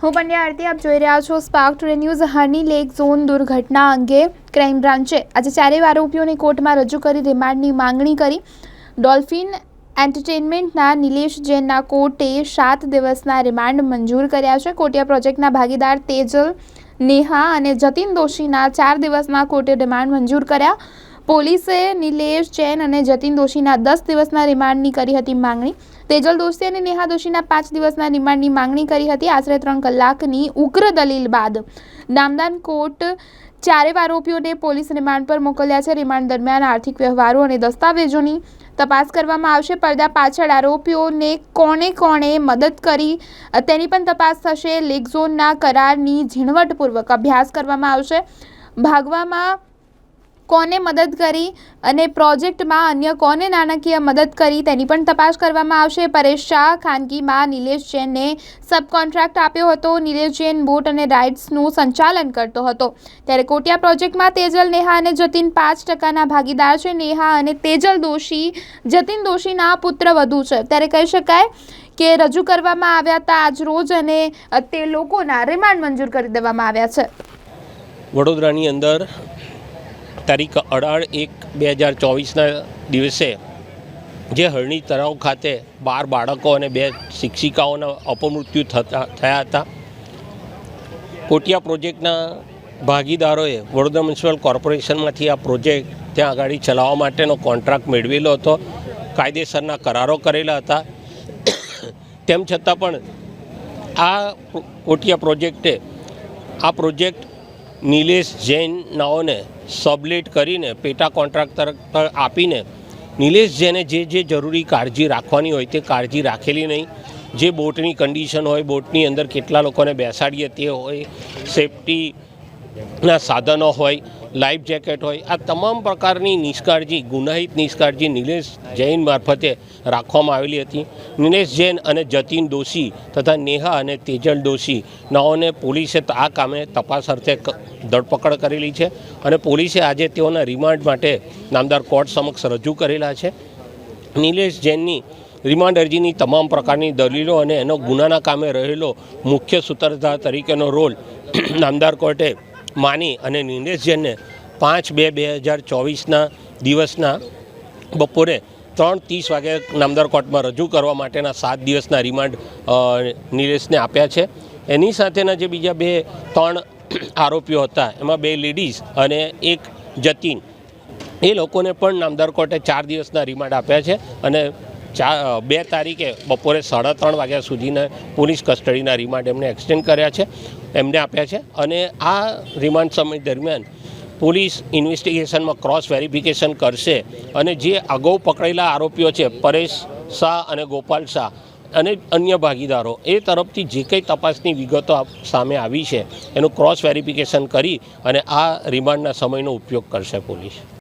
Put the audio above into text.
હું પંડ્યા આરતી, આપ જોઈ રહ્યા છો spark today news Harni lake zone દુર્ઘટના અંગે ક્રાઇમ બ્રાન્ચે આજે ચારેય આરોપીઓને કોર્ટમાં રજૂ કરી રિમાન્ડની માંગણી કરી. ડોલ્ફિન એન્ટરટેઇનમેન્ટના નિલેશ જૈનના કોર્ટે સાત દિવસના રિમાન્ડ મંજૂર કર્યા છે. કોટિયા પ્રોજેક્ટના ભાગીદાર તેજલ નેહા અને જતીન દોશીના ચાર દિવસના કોર્ટે રિમાન્ડ મંજૂર કર્યા. પોલીસે નિલેશ જૈન અને જતીન દોશીના દસ દિવસના રિમાન્ડની કરી હતી માંગણી. તેજલ દોશી અને નેહા દોશીના પાંચ દિવસના રિમાન્ડની માંગણી કરી હતી. આશરે ત્રણ કલાકની ઉગ્ર દલીલ બાદ નામદાન કોર્ટ ચારે આરોપીઓને પોલીસ રિમાન્ડ પર મોકલ્યા છે. રિમાન્ડ દરમિયાન આર્થિક વ્યવહારો અને દસ્તાવેજોની તપાસ કરવામાં આવશે. પડદા પાછળ આરોપીઓને કોણે કોણે મદદ કરી, તેની પણ તપાસ થશે. લેક ઝોનના કરારની ઝીણવટપૂર્વક અભ્યાસ કરવામાં આવશે. ભાગવામાં કોને મદદ કરી અને પ્રોજેક્ટમાં અન્ય કોને નાણાકીય મદદ કરી તેની પણ તપાસ કરવામાં આવશે. પરેશ શાહ, ખાનગીમાં નિલેશ જૈનને સબ કોન્ટ્રાક્ટ આપ્યો હતો. નિલેશ જૈન બોટ અને રાઇડ્સનું સંચાલન કરતો હતો. ત્યારે કોટિયા પ્રોજેક્ટમાં તેજલ, નેહા અને જતીન પાંચ ટકાના ભાગીદાર છે. નેહા અને તેજલ દોશી, જતીન દોશીના પુત્ર વધુ છે. ત્યારે કહી શકાય કે રજૂ કરવામાં આવ્યા હતા આજ રોજ અને તે લોકોના રિમાન્ડ મંજૂર કરી દેવામાં આવ્યા છે. વડોદરાની અંદર તારીખ અઢાર એક બે હજાર ચોવીસના દિવસે જે હરણી તળાવ ખાતે બાર બાળકો અને બે શિક્ષિકાઓના અપમૃત્યુ થતા, થયા હતા. કોટિયા પ્રોજેક્ટના ભાગીદારોએ વડોદરા મ્યુનિસિપલ કોર્પોરેશનમાંથી આ પ્રોજેક્ટ ત્યાં આગળ ચલાવવા માટેનો કોન્ટ્રાક્ટ મેળવેલો હતો. કાયદેસરના કરારો કરેલા હતા. તેમ છતાં પણ આ કોટિયા પ્રોજેક્ટે આ પ્રોજેક્ટ નિલેશ જૈન નાઓને સબલેટ કરીને પેટા કોન્ટ્રાક્ટર આપીને નિલેશ જૈને જે જે જરૂરી કાળજી રાખવાની હોય તે કાળજી રાખેલી નહીં. જે બોટની કન્ડિશન હોય, બોટની અંદર કેટલા લોકોને બેસાડીએ તે હોય, સેફટીના સાધનો હોય લાઈફ જેકેટ હોય. આ તમામ પ્રકારની નિષ્કાળજી, ગુનાહિત નિષ્કાળજી નિલેશ જૈન મારફતે રાખવામાં આવેલી હતી. નિલેશ જૈન અને જતીન દોશી તથા નેહા અને તેજલ દોશી નાઓને પોલીસે આ કામે તપાસ અર્થે ધરપકડ કરેલી છે અને પોલીસે આજે તેઓના રિમાન્ડ માટે નામદાર કોર્ટ સમક્ષ રજૂ કરેલા છે. નિલેશ જૈનની રિમાન્ડ અરજીની તમામ પ્રકારની દલીલો અને એનો ગુનાના કામે રહેલો મુખ્ય સૂત્રધાર તરીકેનો રોલ નામદાર કોર્ટે માની અને નિલેશ જૈનને પાંચ બે બે હજાર ચોવીસના દિવસના બપોરે ત્રણ ત્રીસ વાગે નામદાર કોર્ટમાં રજૂ કરવા માટેના સાત દિવસના રિમાન્ડ નિલેશને આપ્યા છે. એની સાથેના જે બીજા બે, ત્રણ આરોપીઓ હતા, એમાં બે લેડીઝ અને એક જતીન. એ લોકોને પણ નામદાર કોર્ટે ચાર દિવસના રિમાન્ડ આપ્યા છે અને ચા બે તારીખે બપોરે સાડા ત્રણ વાગ્યા સુધીના પોલીસ કસ્ટડીના રિમાન્ડ એમને એક્સટેન્ડ કર્યા છે, એમને આપ્યા છે. અને આ રિમાન્ડ સમય દરમિયાન પોલીસ ઇન્વેસ્ટિગેશનમાં ક્રોસ વેરિફિકેશન કરશે અને જે અગાઉ પકડેલા આરોપીઓ છે, પરેશ શાહ અને ગોપાલ શાહ અને અન્ય ભાગીદારો, એ તરફથી જે કંઈ તપાસની વિગતો સામે આવી છે, એનું ક્રોસ વેરિફિકેશન કરી અને આ રિમાન્ડના સમયનો ઉપયોગ કરશે પોલીસ.